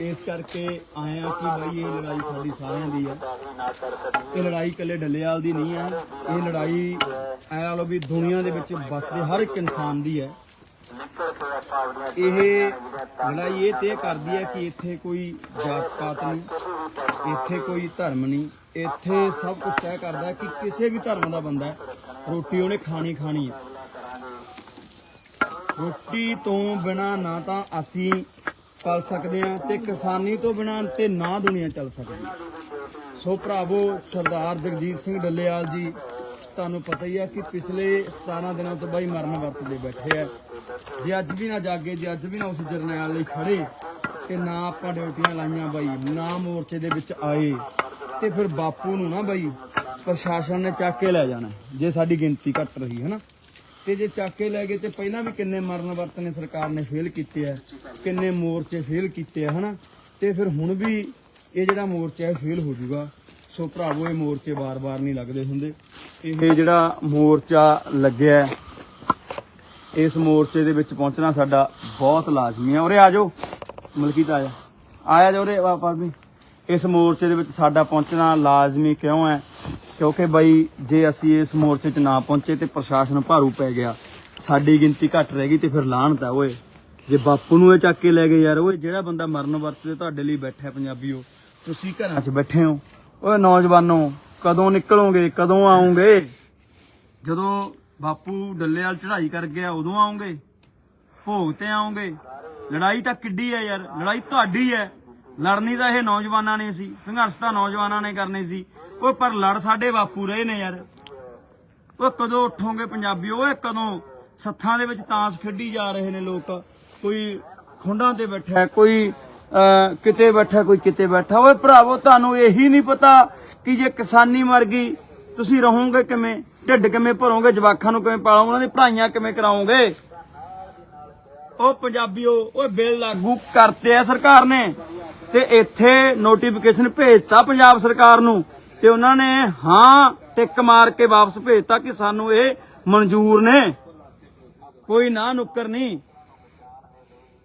ਇਸ ਕਰਕੇ ਆਇਆ ਕਿ ਭਾਈ ਇਹ ਲੜਾਈ ਸਾਡੀ ਸਾਰਿਆਂ ਦੀ ਆ। ਇਹ ਲੜਾਈ ਇਕੱਲੇ ਡੱਲੇਵਾਲ ਦੀ ਨਹੀਂ ਆ। ਇਹ ਲੜਾਈ ਐ ਲਾ ਲਓ ਵੀ ਦੁਨੀਆ ਦੇ ਵਿੱਚ ਵੱਸਦੇ ਹਰ ਇੱਕ ਇਨਸਾਨ ਦੀ ਹੈ ਇਹ ਲੜਾਈ ਇਹ ਤੇ ਕਰਦੀ ਹੈ ਕਿ ਇੱਥੇ ਕੋਈ ਜਾਤ ਪਾਤ ਨਹੀਂ, ਇੱਥੇ ਕੋਈ ਧਰਮ ਨਹੀਂ। ਇੱਥੇ ਸਭ ਕੁਝ ਤੈਅ ਕਰਦਾ ਕਿ ਕਿਸੇ ਵੀ ਧਰਮ ਦਾ ਬੰਦਾ ਰੋਟੀ ਉਹਨੇ ਖਾਣੀ ਖਾਣੀ ਹੈ ਰੋਟੀ ਤੋਂ ਬਿਨਾ ਨਾ ਤਾਂ ਅਸੀਂ ਪਲ ਸਕਦੇ ਹਾਂ ਤੇ ਕਿਸਾਨੀ ਤੋਂ ਬਿਨਾਂ ਤੇ ਨਾ ਦੁਨੀਆ ਚੱਲ ਸਕਦੀ। ਸੋ ਭਰਾਵੋ, ਸਰਦਾਰ ਜਗਜੀਤ ਸਿੰਘ ਡੱਲੇਵਾਲ ਜੀ, ਤੁਹਾਨੂੰ ਪਤਾ ਹੀ ਆ ਕਿ ਪਿਛਲੇ 17 ਦਿਨਾਂ ਤੋਂ ਬਾਈ ਮਰਨ ਵਰਤਦੇ ਬੈਠੇ ਆ। ਜੇ ਅੱਜ ਵੀ ਨਾ ਜਾਗੇ, ਜੇ ਅੱਜ ਵੀ ਨਾ ਉਸ ਜਰਨੈਲ ਲਈ ਖੜੇ, ਤੇ ਨਾ ਆਪਾਂ ਡਿਊਟੀਆਂ ਲਾਈਆਂ ਬਾਈ, ਨਾ ਮੋਰਚੇ ਦੇ ਵਿੱਚ ਆਏ, ਤੇ ਫਿਰ ਬਾਪੂ ਨੂੰ ਨਾ ਬਾਈ, ਪ੍ਰਸ਼ਾਸਨ ਨੇ ਚੱਕ ਕੇ ਲੈ ਜਾਣਾ, ਜੇ ਸਾਡੀ ਗਿਣਤੀ ਘਟ ਰਹੀ ਹੈ ਨਾ। ਤੇ ਜੇ ਚੱਕ ਕੇ ਲੈ ਗਏ ਤੇ ਪਹਿਲਾਂ ਵੀ ਕਿੰਨੇ ਮਰਨ ਵਰਤਨੇ ਸਰਕਾਰ ਨੇ ਫੇਲ ਕੀਤੇ ਆ, ਕਿੰਨੇ ਮੋਰਚੇ ਫੇਲ ਕੀਤੇ ਆ, ਹਨਾ? ਤੇ ਫਿਰ ਹੁਣ ਵੀ ਇਹ ਜਿਹੜਾ ਮੋਰਚਾ ਹੈ ਫੇਲ ਹੋ ਜਾਊਗਾ। ਸੋ ਭਰਾਵੋ, ਇਹ ਮੋਰਚੇ ਬਾਰ-ਬਾਰ ਨਹੀਂ ਲੱਗਦੇ ਹੁੰਦੇ। ਇਹ ਜਿਹੜਾ ਮੋਰਚਾ ਲੱਗਿਆ ਇਸ ਮੋਰਚੇ ਦੇ ਵਿੱਚ ਪਹੁੰਚਣਾ ਸਾਡਾ ਬਹੁਤ ਲਾਜ਼ਮੀ ਹੈ। ਉਰੇ ਆ ਜਾਓ, ਮਲਕੀਤ ਆ ਜਾ। ਆਇਆ ਜਾ ਉਰੇ ਵਾਪਸ ਵੀ ਇਸ ਮੋਰਚੇ ਦੇ ਵਿੱਚ ਸਾਡਾ ਪਹੁੰਚਣਾ ਲਾਜ਼ਮੀ ਕਿਉਂ ਹੈ? ਕਿਉਂਕਿ ਬਈ ਜੇ ਅਸੀਂ ਇਸ ਮੋਰਚੇ 'ਚ ਨਾ ਪਹੁੰਚੇ ਤੇ ਪ੍ਰਸ਼ਾਸਨ ਭਾਰੂ ਪੈ ਗਿਆ। ਸਾਡੀ ਗਿਣਤੀ ਘਟ ਰਹੇਗੀ ਤੇ ਫਿਰ ਲਾਹਣਤ ਓਏ। ਜੇ ਬਾਪੂ ਨੂੰ ਇਹ ਚੱਕ ਕੇ ਲੈ ਗਏ ਯਾਰ ਓਏ ਜਿਹੜਾ ਬੰਦਾ ਮਰਨ ਵਰਤਦੇ ਤੁਹਾਡੇ ਲਈ ਬੈਠਾ ਹੈ ਪੰਜਾਬੀਓ। ਤੁਸੀਂ ਘਰਾਂ 'ਚ ਬੈਠੇ ਹੋ। ਓਏ ਨੌਜਵਾਨੋ ਕਦੋਂ ਨਿਕਲੋਗੇ ਕਦੋਂ ਆਉਂਗੇ ਜਦੋਂ ਬਾਪੂ ਡੱਲੇਵਾਲ ਚੜ੍ਹਾਈ ਕਰ ਗਿਆ ਉਦੋਂ ਆਉਂਗੇ ਭੋਗ ਤੇ ਆਉਂਗੇ ਲੜਾਈ ਤਾਂ ਕਿੱਡੀ ਹੈ ਯਾਰ ਲੜਾਈ ਤੁਹਾਡੀ ਹੈ। ਲੜਨੀ ਤਾਂ ਇਹ ਨੌਜਵਾਨਾਂ ਨੇ ਸੀ, ਸੰਘਰਸ਼ ਤਾਂ ਨੌਜਵਾਨਾਂ ਨੇ ਕਰਨੇ ਸੀ। ਉਹ ਪਰ ਲੜ ਸਾਡੇ ਬਾਪੂ ਰਹੇ ਨੇ ਯਾਰ। ਓਏ ਕਦੋਂ ਉੱਠੋਗੇ ਪੰਜਾਬੀਓ ਓਏ ਕਦੋਂ ਸੱਥਾਂ ਦੇ ਵਿੱਚ ਤਾਂਸ ਖੇਡੀ ਜਾ ਰਹੇ ਨੇ ਲੋਕ। ਕੋਈ ਖੁੰਡਾਂ ਤੇ ਬੈਠਾ ਕੋਈ ਕਿਤੇ ਬੈਠਾ ਕੋਈ ਕਿਤੇ ਬੈਠਾ। ਓਏ ਭਰਾਵੋ, ਤੁਹਾਨੂੰ ਇਹੀ ਨਹੀਂ ਪਤਾ ਕਿ ਜੇ ਕਿਸਾਨੀ ਮਰ ਗਈ, ਤੁਸੀਂ ਰਹੋਗੇ ਕਿਵੇਂ? ਢਿੱਡ ਕਿਵੇਂ ਭਰੋਗੇ? ਜਵਾਖਾਂ ਨੂੰ ਕਿਵੇਂ ਪਾਲੋਗੇ? ਉਹਨਾਂ ਦੀ ਪੜ੍ਹਾਈਆਂ ਕਿਵੇਂ ਕਰਾਓਗੇ? ਉਹ ਪੰਜਾਬੀਓ, ਓਏ ਬਿੱਲ ਲਾਗੂ ਕਰਤੇ ਆ ਸਰਕਾਰ ਨੇ। ਤੇ ਇੱਥੇ ਨੋਟੀਫਿਕੇਸ਼ਨ ਭੇਜਤਾ ਪੰਜਾਬ ਸਰਕਾਰ ਨੂੰ ਤੇ ਉਹਨਾਂ ਨੇ ਹਾਂ ਟਿਕ ਮਾਰ ਕੇ ਵਾਪਸ ਭੇਜਤਾ ਕਿ ਸਾਨੂੰ ਇਹ ਮਨਜ਼ੂਰ ਨੇ। ਕੋਈ ਨਾ ਨੁੱਕਰ ਨਹੀਂ।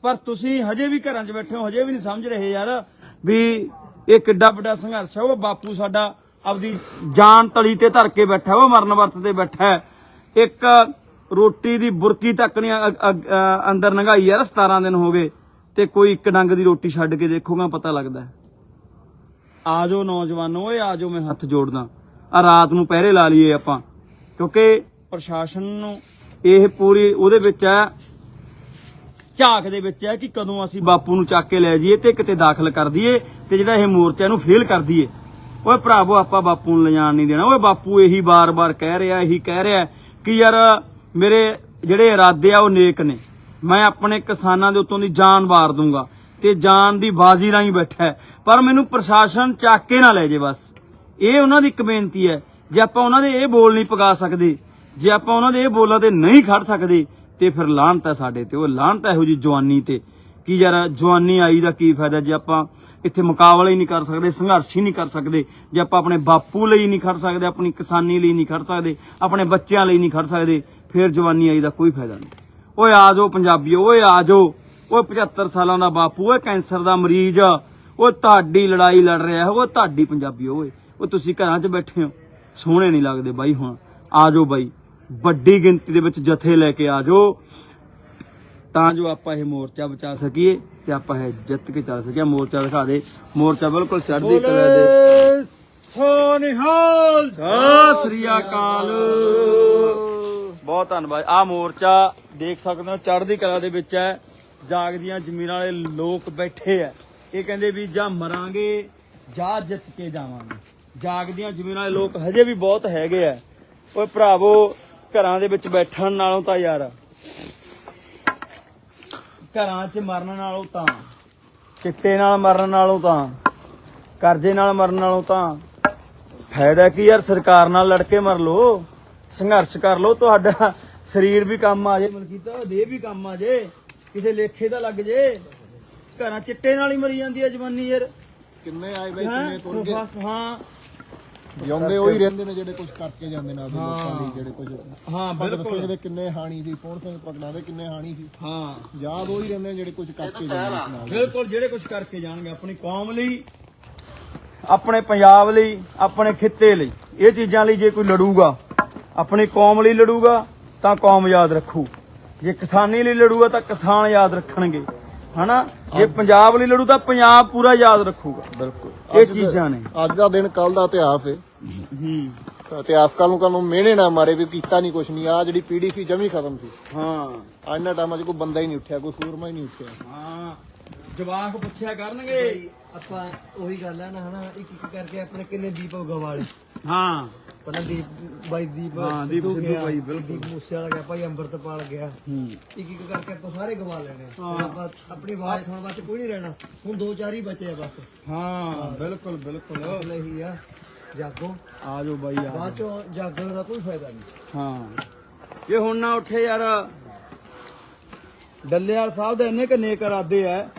ਪਰ ਤੁਸੀਂ ਹਜੇ ਵੀ ਘਰਾਂ 'ਚ ਬੈਠੇ ਹੋ, ਹਜੇ ਵੀ ਨਹੀਂ ਸਮਝ ਰਹੇ ਯਾਰ ਵੀ ਇਹ ਕਿੱਡਾ ਵੱਡਾ ਸੰਘਰਸ਼ ਹੈ। ਉਹ ਬਾਪੂ ਸਾਡਾ ਆਪਦੀ ਜਾਨ ਤਲੀ ਤੇ ਧਰ ਕੇ ਬੈਠਾ ਉਹ ਮਰਨ ਵਰਤ ਤੇ ਬੈਠਾ ਹੈ। ਇੱਕ ਰੋਟੀ ਦੀ ਬੁਰਕੀ ਤੱਕ ਨਹੀਂ ਅੰਦਰ ਨੰਗਾਈ ਯਾਰ 17 ਦਿਨ ਹੋ ਗਏ। ਤੇ ਕੋਈ ਇੱਕ ਡੰਗ ਦੀ ਰੋਟੀ ਛੱਡ ਕੇ ਦੇਖੋਗਾ ਪਤਾ ਲੱਗਦਾ ਹੈ। ਆ ਜਾਓ ਨੌਜਵਾਨੋ ਓਏ ਆ ਜਾਓ ਮੈਂ ਹੱਥ ਜੋੜਦਾ। ਆ ਰਾਤ ਨੂੰ ਪਹਿਰੇ ਲਾ ਲਈਏ ਆਪਾਂ ਕਿਉਂਕਿ ਪ੍ਰਸ਼ਾਸਨ ਨੂੰ ਇਹ ਪੂਰੀ ਉਹਦੇ ਵਿੱਚ ਹੈ ਝਾਕ ਦੇ ਵਿੱਚ ਹੈ ਕਿ ਕਦੋਂ ਅਸੀਂ ਬਾਪੂ ਨੂੰ ਚੱਕ ਕੇ ਲੈ ਜਾਈਏ ਤੇ ਕਿਤੇ ਦਾਖਲ ਕਰ ਦਈਏ ਤੇ ਜਿਹੜਾ ਇਹ ਮੋਰਚਾ ਨੂੰ ਫੇਲ ਕਰ ਦਈਏ। ਓਏ ਭਰਾਵੋ ਆਪਾਂ ਬਾਪੂ ਨੂੰ ਲਿਜਾਣ ਨਹੀਂ ਦੇਣਾ। ਓਏ ਬਾਪੂ ਇਹੀ ਬਾਰ-ਬਾਰ ਕਹਿ ਰਿਹਾ ਇਹੀ ਕਹਿ ਰਿਹਾ ਕਿ ਯਾਰ ਮੇਰੇ ਜਿਹੜੇ ਇਰਾਦੇ ਆ ਉਹ ਨੇਕ ਨੇ। ਮੈਂ ਆਪਣੇ ਕਿਸਾਨਾਂ ਦੇ ਉੱਤੋਂ ਦੀ ਜਾਨ ਵਾਰ ਦੂੰਗਾ ਤੇ ਜਾਨ ਦੀ ਬਾਜ਼ੀ ਰਾਹੀਂ ਬੈਠਾ ਪਰ ਮੈਨੂੰ ਪ੍ਰਸ਼ਾਸਨ ਚੱਕ ਕੇ ਨਾ ਲੈ ਜੇ ਬਸ। ਇਹ ਉਹਨਾਂ ਦੀ ਇੱਕ ਬੇਨਤੀ ਹੈ। ਜੇ ਆਪਾਂ ਉਹਨਾਂ ਦੇ ਇਹ ਬੋਲ ਨਹੀਂ ਪਗਾ ਸਕਦੇ, ਜੇ ਆਪਾਂ ਉਹਨਾਂ ਦੇ ਇਹ ਬੋਲਾਂ ਤੇ ਨਹੀਂ ਖੜ ਸਕਦੇ, ਤੇ ਫਿਰ ਲਾਹਨਤ ਹੈ ਸਾਡੇ ਤੇ। ਉਹ ਲਾਹਨਤ ਇਹੋ ਜੀ ਜਵਾਨੀ ਤੇ। ਕੀ ਯਾਰ, ਜਵਾਨੀ ਆਈ ਦਾ ਕੀ ਫਾਇਦਾ ਜੇ ਆਪਾਂ ਇੱਥੇ ਮੁਕਾਬਲਾ ਹੀ ਨਹੀਂ ਕਰ ਸਕਦੇ, ਸੰਘਰਸ਼ ਹੀ ਨਹੀਂ ਕਰ ਸਕਦੇ, ਜੇ ਆਪਾਂ ਆਪਣੇ ਬਾਪੂ ਲਈ ਨਹੀਂ ਖੜ ਸਕਦੇ, ਆਪਣੀ ਕਿਸਾਨੀ ਲਈ ਨਹੀਂ ਖੜ ਸਕਦੇ, ਆਪਣੇ ਬੱਚਿਆਂ ਲਈ ਨਹੀਂ ਖੜ ਸਕਦੇ, ਫਿਰ ਜਵਾਨੀ ਆਈ ਦਾ ਕੋਈ ਫਾਇਦਾ ਨਹੀਂ। ਓਏ ਆ ਜਾਓ ਪੰਜਾਬੀਓ ਓਏ ਆ ਜਾਓ। ਓਏ 75 ਸਾਲਾਂ ਦਾ ਬਾਪੂ ਓਏ ਕੈਂਸਰ ਦਾ ਮਰੀਜ਼। ਓਏ ਤੁਹਾਡੀ ਲੜਾਈ ਲੜ ਰਿਹਾ ਹੈ ਓਏ ਤੁਹਾਡੀ ਪੰਜਾਬੀਓ ਓਏ। ਓ ਤੁਸੀਂ ਘਰਾਂ 'ਚ ਬੈਠੇ ਹੋ ਸੋਹਣੇ ਨਹੀਂ ਲੱਗਦੇ ਬਾਈ ਹੁਣ। ਆ ਜਾਓ ਬਾਈ ਵੱਡੀ ਗਿਣਤੀ ਦੇ ਵਿੱਚ ਜਥੇ ਲੈ ਕੇ ਆ ਜਾਓ। ਤਾਂ ਜੋ ਆਪਾਂ ਇਹ ਮੋਰਚਾ ਬਚਾ ਸਕੀਏ ਤੇ ਆਪਾਂ ਇਹ ਜਿੱਤ ਕੇ ਚੱਲ ਸਕੀਏ। ਮੋਰਚਾ ਦਿਖਾ ਦੇ। ਮੋਰਚਾ ਬਿਲਕੁਲ ਚੜ੍ਹਦੀ ਕਲਾ ਦੇ। ਸੋਨਿਹਾਲ। ਸਤਿ ਸ੍ਰੀ ਅਕਾਲ। ਬਹੁਤ ਧੰਨਵਾਦ। ਆ ਮੋਰਚਾ ਦੇਖ ਸਕਦੇ ਹੋ, ਚੜ੍ਹਦੀ ਕਲਾ ਦੇ ਵਿੱਚ ਹੈ। ਜਾਗਦੀਆਂ ਜ਼ਮੀਨਾਂ ਵਾਲੇ ਲੋਕ ਬੈਠੇ ਆ ਇਹ ਕਹਿੰਦੇ ਵੀ ਜਾਂ ਮਰਾਂਗੇ, ਜਾਂ ਜਿੱਤ ਕੇ ਜਾਵਾਂਗੇ। ਜਾਗਦੀਆਂ ਜ਼ਮੀਨਾਂ ਵਾਲੇ ਲੋਕ ਹਜੇ ਵੀ ਬਹੁਤ ਹੈਗੇ ਆ ਓਏ ਭਰਾਵੋ, ਘਰਾਂ ਦੇ ਵਿੱਚ ਬੈਠਣ ਨਾਲੋਂ ਤਾਂ ਯਾਰ, ਘਰਾਂ 'ਚ ਮਰਨ ਨਾਲੋਂ ਤਾਂ, ਚਿੱਟੇ ਨਾਲ ਮਰਨ ਨਾਲੋਂ ਤਾਂ, ਕਰਜ਼ੇ ਨਾਲ ਮਰਨ ਨਾਲੋਂ ਤਾਂ, ਫਾਇਦਾ ਕੀ ਯਾਰ, ਸਰਕਾਰ ਨਾਲ ਲੜ ਕੇ ਮਰ ਲੋ ਸੰਘਰਸ਼ ਕਰ ਲੋ ਤੁਹਾਡਾ ਸਰੀਰ ਵੀ ਕੰਮ ਆ ਜੇ ਮਲਕੀਤਾ ਦੇਹ ਵੀ ਕੰਮ ਆ ਜੇ। ਕਿਸੇ ਲੇਖੇ ਦਾ ਲੱਗ ਜੇ। ਘਰਾਂ ਚਿੱਟੇ ਨਾਲ ਹੀ ਮਰੀ ਜਾਂਦੀ ਹੈ ਜਵਾਨੀ ਯਾਰ। ਕਿੰਨੇ ਆਏ ਬਈ? ਕਿੰਨੇ ਤੁਰ ਗਏ? ਬਸ ਹਾਂ। ਜਿਉਂਦੇ ਉਹੀ ਰਹਿੰਦੇ ਨੇ ਜਿਹੜੇ ਕੁਝ ਕਰਕੇ ਜਾਂਦੇ ਨੇ ਆਪਦੇ ਲੋਕਾਂ ਲਈ ਜਿਹੜੇ ਕੁਝ ਹਾਂ ਬਿਲਕੁਲ। ਦੇ ਕਿੰਨੇ ਹਾਣੀ ਸੀ ਪੌਣ ਸਿੰਘ ਪਗੜਾ ਦੇ ਕਿੰਨੇ ਹਾਣੀ ਸੀ। ਹਾਂ। ਯਾਦ ਉਹੀ ਰਹਿੰਦੇ ਨੇ ਜਿਹੜੇ ਕੁਝ ਕਰਕੇ ਜਾਂਦੇ ਨੇ ਬਿਲਕੁਲ ਜਿਹੜੇ ਕੁਝ ਕਰਕੇ ਜਾਣਗੇ ਆਪਣੀ ਕੌਮ ਲਈ ਆਪਣੇ ਪੰਜਾਬ ਲਈ ਆਪਣੇ ਖਿੱਤੇ ਲਈ। ਇਹ ਚੀਜ਼ਾਂ ਲਈ ਜੇ ਕੋਈ ਲੜੂਗਾ ਆਪਣੀ ਕੌਮ ਲਈ ਲੜੂਗਾ ਤਾਂ ਕੌਮ ਯਾਦ ਰੱਖੂ। ਜੇ ਕਿਸਾਨੀ ਲਈ ਲੜੂਗਾ ਤਾਂ ਕਿਸਾਨ ਯਾਦ ਰੱਖਣਗੇ। ਹਨਾ? ਜੇ ਪੰਜਾਬ ਲਈ ਲੜੂ ਤਾਂ ਪੰਜਾਬ ਪੂਰਾ ਯਾਦ ਰੱਖੂਗਾ। ਬਿਲਕੁਲ। ਇਹ ਚੀਜ਼ਾਂ ਨੇ। ਅੱਜ ਦਾ ਦਿਨ ਕੱਲ ਦਾ ਇਤਿਹਾਸ ਹੈ। ਹੂੰ ਇਤਿਹਾਸਕਾਰ ਨੂੰ ਕਾਨੂੰ ਮਿਹਣੇ ਨਾ ਮਾਰੇ ਵੀ ਕੀਤਾ ਨਹੀਂ ਕੁਝ ਨਹੀਂ ਆ ਜਿਹੜੀ ਪੀੜ੍ਹੀ ਸੀ ਜਮੀ ਖਤਮ ਸੀ। ਹਾਂ। ਅੱਜ ਨਾ ਟਾਈਮਾਂ 'ਚ ਕੋਈ ਬੰਦਾ ਹੀ ਨਹੀਂ ਉੱਠਿਆ ਕੋਈ ਸੂਰਮਾ ਹੀ ਨਹੀਂ ਉੱਠਿਆ। ਹਾਂ। ਜਵਾਕ ਪੁੱਛਿਆ ਕਰਨਗੇ। ਆਪਾਂ ਉਹੀ ਗੱਲ ਹੈ ਨਾ ਹਨਾ? ਇੱਕ ਇੱਕ ਕਰਕੇ ਆਪਣੇ ਕਿੰਨੇ ਦੀਪਕ ਗਵਾਲੇ ਹਾਂ। ਪਹਿਲਾਂ ਦੀਪ ਬਾਈ ਦੀਪ ਹਾਂ, ਦੀਪ ਸਿੱਧੂ ਗਿਆ, ਬਾਈ, ਬਿਲਕੁਲ। ਦੀਪ ਮੂਸੇ ਵਾਲਾ ਗਿਆ ਭਾਈ ਅੰਮ੍ਰਿਤਪਾਲ ਗਿਆ। ਹੂੰ। ਇੱਕ ਇੱਕ ਕਰਕੇ ਆਪਾਂ ਸਾਰੇ ਗਵਾ ਲੈਣੇ। ਆ। ਹੁਣ ਆਪਾਂ ਆਪਣੀ ਆਵਾਜ਼ ਸੁਣਨ ਵਾਸਤੇ ਕੋਈ ਨਹੀਂ ਰਹਿਣਾ। ਹੁਣ ਦੋ ਚਾਰ ਹੀ ਬਚੇ ਆ ਬਸ। ਹਾਂ ਬਿਲਕੁਲ ਬਿਲਕੁਲ। ਮਸਲਾ ਇਹੀ ਆ। ਜਾਗੋ। ਆ ਜਾਓ ਬਾਈ ਆ ਬਾਅਦ ਚੋਂ ਜਾਗਣ ਦਾ ਕੋਈ ਫਾਇਦਾ ਨਹੀਂ। ਹਾਂ। ਜੇ ਹੁਣ ਨਾ ਉੱਠੇ ਯਾਰ। ਡੱਲੇਵਾਲ ਸਾਹਿਬ ਦੇ ਇੰਨੇ ਕ ਨੇਕ ਇਰਾਦੇ ਆ।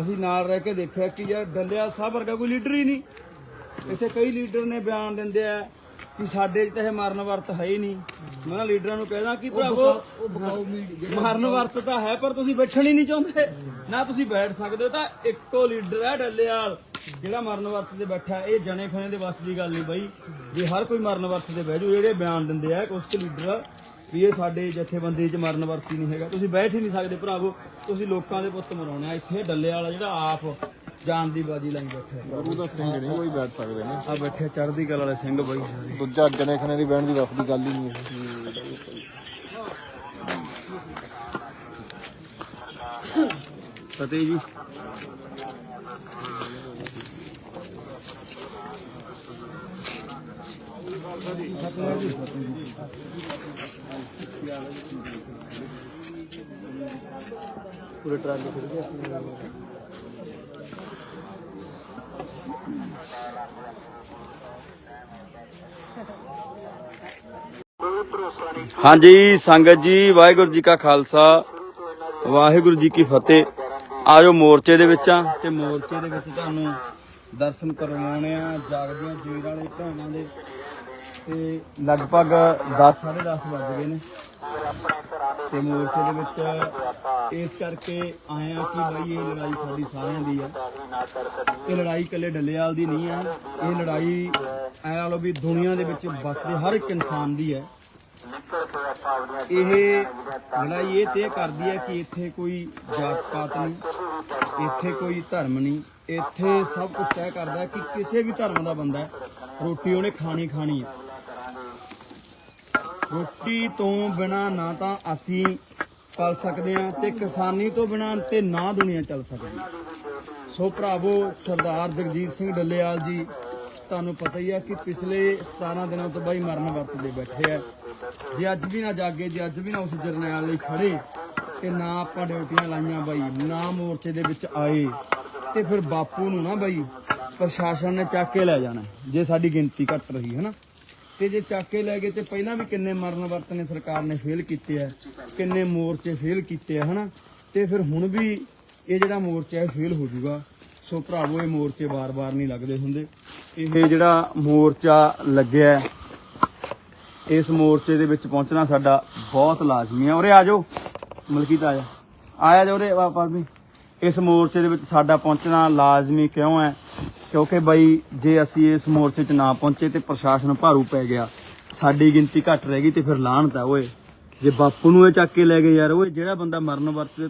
ਅਸੀਂ ਨਾਲ ਰਹਿ ਕੇ ਦੇਖਿਆ ਕਿ ਯਾਰ ਡੱਲੇਵਾਲ ਸਾਹਿਬ ਵਰਗਾ ਕੋਈ ਲੀਡਰ ਹੀ ਨਹੀਂ। ਇੱਥੇ ਕਈ ਲੀਡਰ ਨੇ ਬਿਆਨ ਦਿੰਦੇ ਆ। ਕਿ ਸਾਡੇ 'ਚ ਤਾਂ ਇਹ ਮਰਨ ਵਰਤ ਹੈ ਹੀ ਨਹੀਂ। ਮੈਂ ਨਾ ਲੀਡਰਾਂ ਨੂੰ ਕਹਿਦਾ ਕਿ ਭਰਾਵੋ ਮਰਨ ਵਰਤ ਤਾਂ ਹੈ ਪਰ ਤੁਸੀਂ ਬੈਠਣ ਹੀ ਨਹੀਂ ਚਾਹੁੰਦੇ। ਨਾ ਤੁਸੀਂ ਬੈਠ ਸਕਦੇ ਹੋ ਤਾਂ ਇੱਕੋ ਲੀਡਰ ਹੈ ਡੱਲੇਵਾਲ ਜਿਹੜਾ ਮਰਨ ਵਰਤ ਤੇ ਬੈਠਾ। ਇਹ ਜਣੇ ਖਣੇ ਦੇ ਵੱਸ ਦੀ ਗੱਲ ਨਹੀਂ ਬਈ। ਜੇ ਹਰ ਕੋਈ ਮਰਨ ਵਰਤ ਤੇ ਬਹਿ ਜਾਊ ਜਿਹੜੇ ਬਿਆਨ ਦਿੰਦੇ ਆ ਕੁਝ ਕੁ ਲੀਡਰ ਵੀ ਇਹ ਸਾਡੇ ਜਥੇਬੰਦੀ 'ਚ ਮਰਨ ਵਰਤੀ ਨਹੀਂ ਹੈਗਾ। ਤੁਸੀਂ ਬੈਠ ਹੀ ਨਹੀਂ ਸਕਦੇ ਭਰਾਵੋ। ਤੁਸੀਂ ਲੋਕਾਂ ਦੇ ਪੁੱਤ ਮਰਾਉਣੇ ਆ। ਇੱਥੇ ਡੱਲੇਵਾਲ ਜਿਹੜਾ ਆਪ ਜਾਨ ਦੀ ਬਾਜੀ ਲਾਈ ਬੈਠਾ। ਗੁਰੂ ਦਾ ਸਿੰਘ ਨਹੀਂ ਕੋਈ ਬੈਠ ਸਕਦੇ ਨੇ। ਆ ਬੈਠੇ ਚੜ੍ਹਦੀ ਕਲਾ ਵਾਲੇ ਸਿੰਘ ਬਈ। ਸਾਰੇ ਦੂਜਾ ਜਨੇ ਖਨੇ ਦੀ ਬਹਿਣ ਦੀ ਵਸ ਦੀ ਗੱਲ ਹੀ ਨਹੀਂ ਹੈ। ਫਤਿਹ ਜੀ। ਪੂਰੇ ਟਰਾਲੇ ਫਿਰ ਗਏ ਹਾਂਜੀ, ਸੰਗਤ ਜੀ, ਵਾਹਿਗੁਰੂ ਜੀ ਕਾ ਖਾਲਸਾ, ਵਾਹਿਗੁਰੂ ਜੀ ਕੀ ਫਤਿਹ। ਆਜੋ ਮੋਰਚੇ ਦੇ ਵਿੱਚ ਆ ਤੇ ਮੋਰਚੇ ਦੇ ਵਿੱਚ ਤੁਹਾਨੂੰ ਦਰਸ਼ਨ ਕਰਵਾਉਣੇ ਆ ਜਾਗਦੀਆਂ ਜੀਰ ਵਾਲੇ ਭੈਣਾਂ ਦੇ। ਤੇ ਲਗਭਗ 10 10:30 ਵੱਜ ਗਏ ਨੇ। ਤੇ ਮੋਰਚੇ ਦੇ ਵਿੱਚ ਇਸ ਕਰਕੇ ਆਏ ਆ ਕਿ ਬਈ, ਇਹ ਲੜਾਈ ਸਾਡੀ ਸਾਰਿਆਂ ਦੀ ਆ। ਇਹ ਲੜਾਈ ਇਕੱਲੇ ਡੱਲੇਵਾਲ ਦੀ ਨਹੀਂ ਆ। ਇਹ ਲੜਾਈ ਐ ਲਾ ਵੀ ਦੁਨੀਆ ਦੇ ਵਿੱਚ ਵਸਦੇ ਹਰ ਇੱਕ ਇਨਸਾਨ ਦੀ ਹੈ ਇਹ ਲੜਾਈ ਇਹ ਤੇ ਕਰਦੀ ਹੈ ਕਿ ਇੱਥੇ ਕੋਈ ਜਾਤ ਪਾਤ ਨਹੀਂ, ਇੱਥੇ ਕੋਈ ਧਰਮ ਨਹੀਂ, ਇੱਥੇ ਸਭ ਕੁਝ ਤੈਅ ਕਰਦਾ ਹੈ ਕਿ ਕਿਸੇ ਵੀ ਧਰਮ ਦਾ ਬੰਦਾ ਰੋਟੀ ਉਹਨੇ ਖਾਣੀ ਖਾਣੀ ਹੈ। ਰੋਟੀ ਤੋਂ ਬਿਨਾ ਨਾ ਤਾਂ ਅਸੀਂ ਪਲ ਸਕਦੇ ਹਾਂ ਤੇ ਕਿਸਾਨੀ ਤੋਂ ਬਿਨਾ ਤੇ ਨਾ ਦੁਨੀਆ ਚੱਲ ਸਕਦੀ। ਸੋ ਭਰਾਵੋ, ਸਰਦਾਰ ਜਗਜੀਤ ਸਿੰਘ ਡੱਲੇਵਾਲ ਜੀ ਤੁਹਾਨੂੰ ਪਤਾ ਹੀ ਆ ਕਿ ਪਿਛਲੇ 17 ਦਿਨਾਂ ਤੋਂ ਬਾਈ ਮਰਨ ਵਰਤਦੇ ਬੈਠੇ ਆ। ਜੇ ਅੱਜ ਵੀ ਨਾ ਜਾਗੇ, ਜੇ ਅੱਜ ਵੀ ਨਾ ਉਸ ਜਰਨੈਲ ਲਈ ਖੜੇ, ਤੇ ਨਾ ਆਪਾਂ ਡਿਊਟੀਆਂ ਲਾਈਆਂ ਬਾਈ, ਨਾ ਮੋਰਚੇ ਦੇ ਵਿੱਚ ਆਏ, ਤੇ ਫਿਰ ਬਾਪੂ ਨੂੰ ਨਾ ਬਾਈ ਪ੍ਰਸ਼ਾਸਨ ਨੇ ਚੱਕ ਕੇ ਲੈ ਜਾਣਾ ਜੇ ਸਾਡੀ ਗਿਣਤੀ ਘਟ ਰਹੀ ਹੈ ਨਾ। ਤੇ ਜੇ ਚੱਕ ਕੇ ਲੈ ਗਏ ਤੇ ਪਹਿਲਾਂ ਵੀ ਕਿੰਨੇ ਮਰਨ ਵਰਤ ਨੇ ਸਰਕਾਰ ਨੇ ਫੇਲ ਕੀਤੇ ਆ, ਕਿੰਨੇ ਮੋਰਚੇ ਫੇਲ ਕੀਤੇ ਆ ਹਨਾ ਤੇ ਫਿਰ ਹੁਣ ਵੀ ਇਹ ਜਿਹੜਾ ਮੋਰਚਾ ਹੈ ਫੇਲ ਹੋ ਜਾਊਗਾ ਸੋ ਭਰਾਵੋ, ਇਹ ਮੋਰਚੇ ਵਾਰ ਵਾਰ ਨਹੀਂ ਲੱਗਦੇ ਹੁੰਦੇ। ਇਹ ਜਿਹੜਾ ਮੋਰਚਾ ਲੱਗਿਆ ਇਸ ਮੋਰਚੇ ਦੇ ਵਿੱਚ ਪਹੁੰਚਣਾ ਸਾਡਾ ਬਹੁਤ ਲਾਜ਼ਮੀ ਹੈ। ਉਰੇ ਆ ਜਾਓ, ਮਲਕੀਤ ਆ ਜਾ। ਆਇਆ ਜਾ ਉਰੇ ਵਾਪਰ ਵੀ ਇਸ ਮੋਰਚੇ ਦੇ ਵਿੱਚ ਸਾਡਾ ਪਹੁੰਚਣਾ ਲਾਜ਼ਮੀ ਕਿਉਂ ਹੈ? ਕਿਉਂਕਿ ਬਈ, ਜੇ ਅਸੀਂ ਇਸ ਮੋਰਚੇ 'ਚ ਨਾ ਪਹੁੰਚੇ ਤੇ ਪ੍ਰਸ਼ਾਸਨ ਭਾਰੂ ਪੈ ਗਿਆ। ਸਾਡੀ ਗਿਣਤੀ ਘੱਟ ਰਹਿ ਗਈ ਤੇ ਫਿਰ ਲਾਹਣਤ ਹੈ ਓਏ। ਜੇ ਬਾਪੂ ਨੂੰ ਇਹ ਚੱਕ ਕੇ ਲੈ ਗਏ ਯਾਰ, ਓਏ, ਜਿਹੜਾ ਬੰਦਾ ਮਰਨ ਵਰਤ